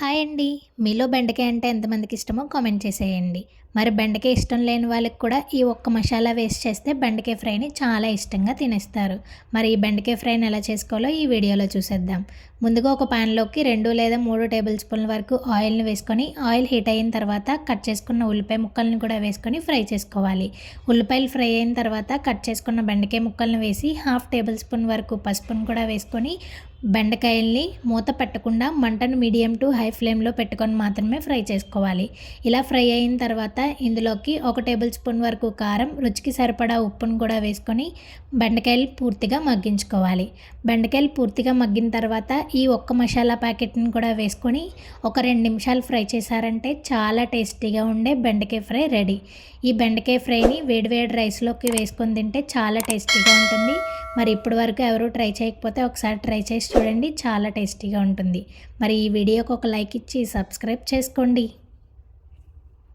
Hi అండి. మీలో బెండకాయ అంటే ఎంతమందికి ఇష్టమో కామెంట్ చేసేయండి. మరి బెండకాయ ఇష్టం లేని వాళ్ళకి కూడా ఈ ఒక్క మసాలా వేస్ట్ చేస్తే బెండకాయ ఫ్రైని చాలా ఇష్టంగా తినేస్తారు. మరి ఈ బెండకాయ ఫ్రైని ఎలా చేసుకోవాలో ఈ వీడియోలో చూసేద్దాం. ముందుగా ఒక ప్యాన్లోకి రెండు లేదా మూడు టేబుల్ స్పూన్ల వరకు ఆయిల్ని వేసుకొని ఆయిల్ హీట్ అయిన తర్వాత కట్ చేసుకున్న ఉల్లిపాయ ముక్కల్ని కూడా వేసుకొని ఫ్రై చేసుకోవాలి. ఉల్లిపాయలు ఫ్రై అయిన తర్వాత కట్ చేసుకున్న బెండకాయ ముక్కల్ని వేసి హాఫ్ టేబుల్ స్పూన్ వరకు పసుపును కూడా వేసుకొని బెండకాయల్ని మూత పెట్టకుండా మంటను మీడియం టు హై ఫ్లేమ్లో పెట్టుకొని మాత్రమే ఫ్రై చేసుకోవాలి. ఇలా ఫ్రై అయిన తర్వాత ఇందులోకి ఒక టేబుల్ స్పూన్ వరకు కారం రుచికి సరిపడా ఉప్పును కూడా వేసుకొని బెండకాయలు పూర్తిగా మగ్గించుకోవాలి. బెండకాయలు పూర్తిగా మగ్గిన తర్వాత ఈ ఒక్క మసాలా ప్యాకెట్ని కూడా వేసుకొని ఒక రెండు నిమిషాలు ఫ్రై చేశారంటే చాలా టేస్టీగా ఉండే బెండకాయ ఫ్రై రెడీ. ఈ బెండకాయ ఫ్రైని వేడివేడి రైస్లోకి వేసుకొని తింటే చాలా టేస్టీగా ఉంటుంది. మరి ఇప్పటి వరకు ఎవరు ట్రై చేయకపోతే ఒకసారి ట్రై చేసి చూడండి చాలా టేస్టీగా ఉంటుంది. మరి ఈ వీడియోకి ఒక లైక్ ఇచ్చి సబ్స్క్రైబ్ చేసుకోండి.